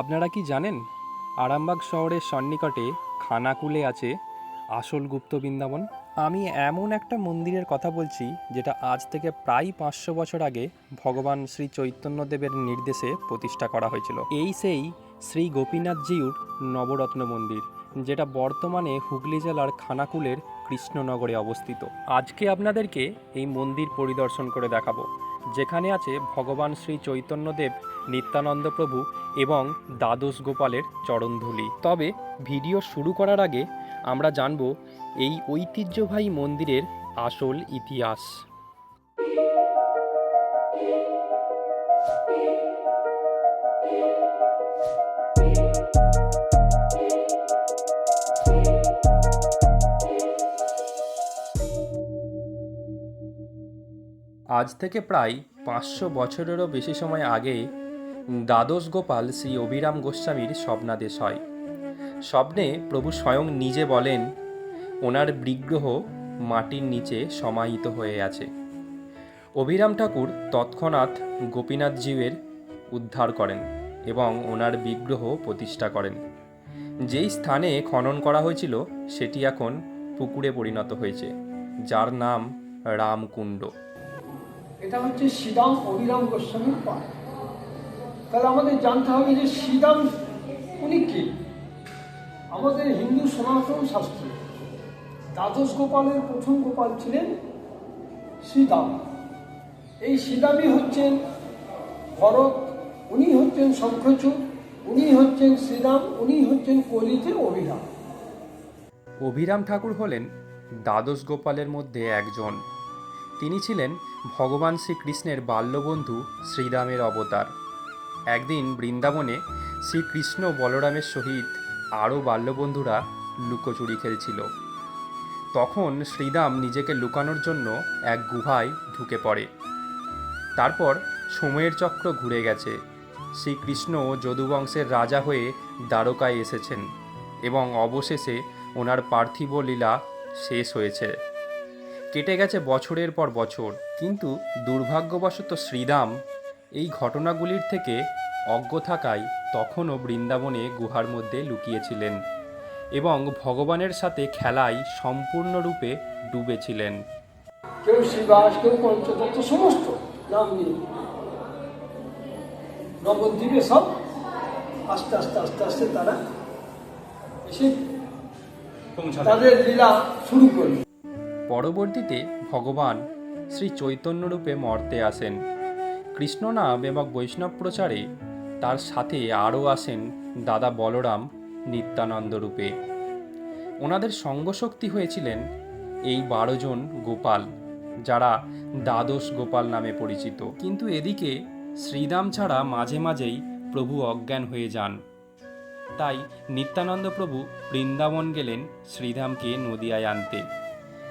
আপনারা কি জানেন, আরামবাগ শহরের সন্নিকটে খানাকুলে আছে আসল গুপ্ত বৃন্দাবন? আমি এমন একটা মন্দিরের কথা বলছি, যেটা আজ থেকে প্রায় পাঁচশো বছর আগে ভগবান শ্রী চৈতন্যদেবের নির্দেশে প্রতিষ্ঠা করা হয়েছিল। এই সেই শ্রী গোপীনাথজিউর নবরত্ন মন্দির, যেটা বর্তমানে হুগলি জেলার খানাকুলের কৃষ্ণনগরে অবস্থিত। আজকে আপনাদেরকে এই মন্দির পরিদর্শন করে দেখাবো। যেখানে আছে ভগবান শ্রী চৈতন্যদেব, নিত্যানন্দ প্রভু এবং দ্বাদশ গোপালের চরণধুলি। তবে ভিডিও শুরু করার আগে আমরা জানব এই ঐতিহ্যবাহী মন্দিরের আসল ইতিহাস। আজ থেকে প্রায় পাঁচশো বছরেরও বেশি সময় আগে দ্বাদশ গোপাল শ্রী অভিরাম গোস্বামীর স্বপ্নাদেশ হয়। স্বপ্নে প্রভু স্বয়ং নিজে বলেন, ওনার বিগ্রহ মাটির নিচে সমাহিত হয়ে আছে। অভিরাম ঠাকুর তৎক্ষণাৎ গোপীনাথ জীবের উদ্ধার করেন এবং ওনার বিগ্রহ প্রতিষ্ঠা করেন। যেই স্থানে খনন করা হয়েছিল, সেটি এখন পুকুরে পরিণত হয়েছে, যার নাম রামকুণ্ড। এটা হচ্ছে শ্রীরাম অভিরাম গোস্বামীর পাঠ তাহলে আমাদের জানতে হবে যে শ্রীরাম উনি কে? আমাদের হিন্দু সনাতন শাস্ত্রে। দ্বাদশ গোপালের প্রথম গোপাল ছিলেন শ্রীরাম এই শ্রীরামই হচ্ছেন ভরত, উনি হচ্ছেন শঙ্খচূড়, উনি হচ্ছেন শ্রীরাম উনি হচ্ছেন কলিতে অভিরাম। অভিরাম ঠাকুর হলেন দ্বাদশ গোপালের মধ্যে একজন। তিনি ছিলেন ভগবান শ্রীকৃষ্ণের বাল্যবন্ধু শ্রীরামের অবতার। একদিন বৃন্দাবনে শ্রীকৃষ্ণ বলরামের সহিত আরও বাল্যবন্ধুরা লুকোচুরি খেলছিল। তখন শ্রীরাম নিজেকে লুকানোর জন্য এক গুহায় ঢুকে পড়ে। তারপর সময়ের চক্র ঘুরে গেছে। শ্রীকৃষ্ণ যদুবংশের রাজা হয়ে দ্বারকায় এসেছেন এবং অবশেষে ওনার পার্থিব লীলা শেষ হয়েছে। কেটে গেছে বছরের পর বছর। কিন্তু দুর্ভাগ্যবশত শ্রীরাম এই ঘটনাগুলির থেকে অজ্ঞ থাকায় তখনও বৃন্দাবনে গুহার মধ্যে লুকিয়েছিলেন এবং ভগবানের সাথে খেলায় সম্পূর্ণরূপে ডুবেছিলেন। কেউ শিবাস কেউ পঞ্চতত্ত্ব সমস্ত নাম নিয়ে। নবদ্বীপে সব আস্তে আস্তে আস্তে আস্তে তারা এসে তাদের লীলা শুরু করল। পরবর্তীতে ভগবান শ্রী চৈতন্যরূপে মর্তে আসেন। কৃষ্ণ নাম এবং বৈষ্ণব প্রচারে তার সাথে আরও আসেন দাদা বলরাম নিত্যানন্দ রূপে। ওনাদের সঙ্গশক্তি হয়েছিলেন এই বারো জন গোপাল, যারা দ্বাদশ গোপাল নামে পরিচিত। কিন্তু এদিকে শ্রীরাম ছাড়া মাঝে মাঝেই প্রভু অজ্ঞান হয়ে যান। তাই নিত্যানন্দ প্রভু বৃন্দাবন গেলেন শ্রীরামকে নদিয়ায় আনতে।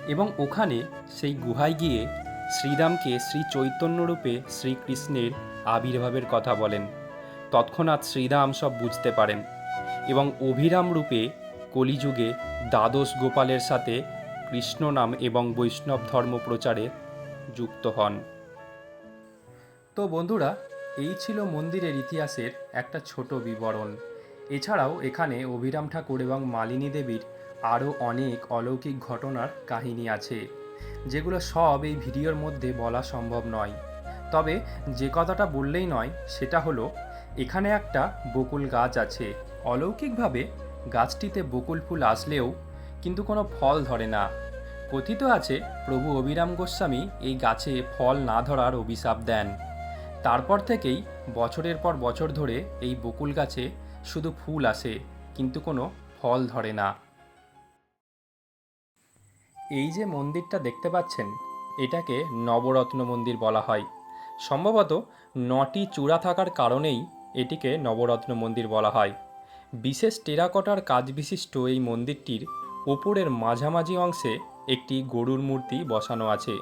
এবং ওখানে সেই গুহায় গিয়ে শ্রীরামকে শ্রী চৈতন্যরূপে শ্রীকৃষ্ণের আবির্ভাবের কথা বলেন। তৎক্ষণাৎ শ্রীরাম সব বুঝতে পারেন এবং অভিরাম রূপে কলিযুগে দ্বাদশ গোপালের সাথে কৃষ্ণ নাম এবং বৈষ্ণব ধর্ম প্রচারে যুক্ত হন। তো বন্ধুরা, এই ছিল মন্দিরের ইতিহাসের একটা ছোট বিবরণ। এছাড়াও এখানে অভিরাম ঠাকুর এবং মালিনী দেবীর আরও অনেক অলৌকিক ঘটনার কাহিনী আছে, যেগুলো সব এই ভিডিওর মধ্যে বলা সম্ভব নয়। তবে যে কথাটা বললেই নয়, সেটা হলো, এখানে একটা বকুল গাছ আছে। অলৌকিকভাবে গাছটিতে বকুল ফুল আসলেও কিন্তু কোনো ফল ধরে না। কথিত আছে, প্রভু অভিরাম গোস্বামী এই গাছে ফল না ধরার অভিশাপ দেন। তারপর থেকেই বছরের পর বছর ধরে এই বকুল গাছে শুধু ফুল আসে, কিন্তু কোনো ফল ধরে না। এই যে মন্দিরটা দেখতে পাচ্ছেন, এটাকে নবরত্ন মন্দির বলা হয়। সম্ভবত নটি চূড়া থাকার কারণেই এটিকে নবরত্ন মন্দির বলা হয়। বিশেষ টেরাকটার কাজ বিশিষ্ট এই মন্দিরটির ওপরের মাঝামাঝি অংশে একটি গরুর মূর্তি বসানো আছে।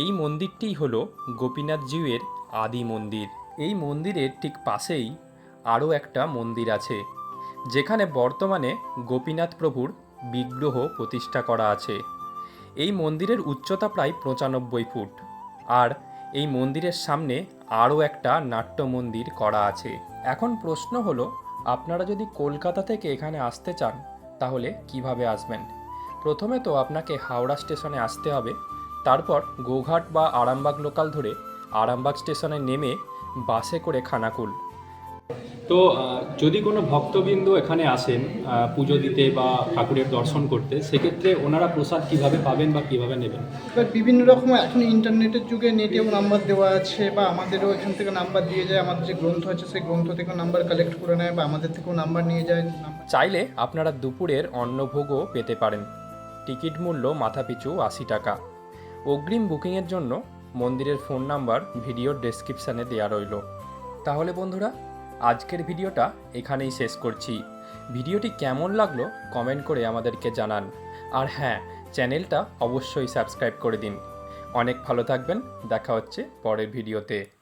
এই মন্দিরটিই হল গোপীনাথ জিউয়ের আদি মন্দির। এই মন্দিরের ঠিক পাশেই আরও একটা মন্দির আছে, যেখানে বর্তমানে গোপীনাথ প্রভুর বিগ্রহ প্রতিষ্ঠা করা আছে। এই মন্দিরের উচ্চতা প্রায় পঁচানব্বই ফুট। আর এই মন্দিরের সামনে আরও একটা নাট্য মন্দির করা আছে। এখন প্রশ্ন হলো, আপনারা যদি কলকাতা থেকে এখানে আসতে চান, তাহলে কীভাবে আসবেন? প্রথমে তো আপনাকে হাওড়া স্টেশনে আসতে হবে। তারপর গোঘাট বা আরামবাগ লোকাল ধরে আরামবাগ স্টেশনে নেমে বাসে করে খানাকুল। তো যদি কোনো ভক্তবৃন্দ এখানে আসেন পুজো দিতে বা ঠাকুরের দর্শন করতে সেক্ষেত্রে ওনারা প্রসাদ কীভাবে পাবেন বা কীভাবে নেবেন? এবার বিভিন্ন রকম এখন ইন্টারনেটের যুগে নেটেও নাম্বার দেওয়া আছে বা আমাদেরও এখান থেকে নাম্বার দিয়ে যায় আমাদের যে গ্রন্থ আছে সেই গ্রন্থ থেকেও নাম্বার কালেক্ট করে নেয় বা আমাদের থেকেও নাম্বার নিয়ে যায়। চাইলে আপনারা দুপুরের অন্নভোগও পেতে পারেন। টিকিট মূল্য মাথাপিছু আশি টাকা। অগ্রিম বুকিংয়ের জন্য মন্দিরের ফোন নাম্বার ভিডিওর ডেসক্রিপশানে দেওয়া রইল। তাহলে বন্ধুরা আজকের ভিডিওটা এখানেই শেষ করছি। ভিডিওটি কেমন লাগল কমেন্ট করে আমাদেরকে জানান। আর হ্যাঁ চ্যানেলটা অবশ্যই সাবস্ক্রাইব করে দিন। অনেক ভালো থাকবেন, দেখা হচ্ছে পরের ভিডিওতে।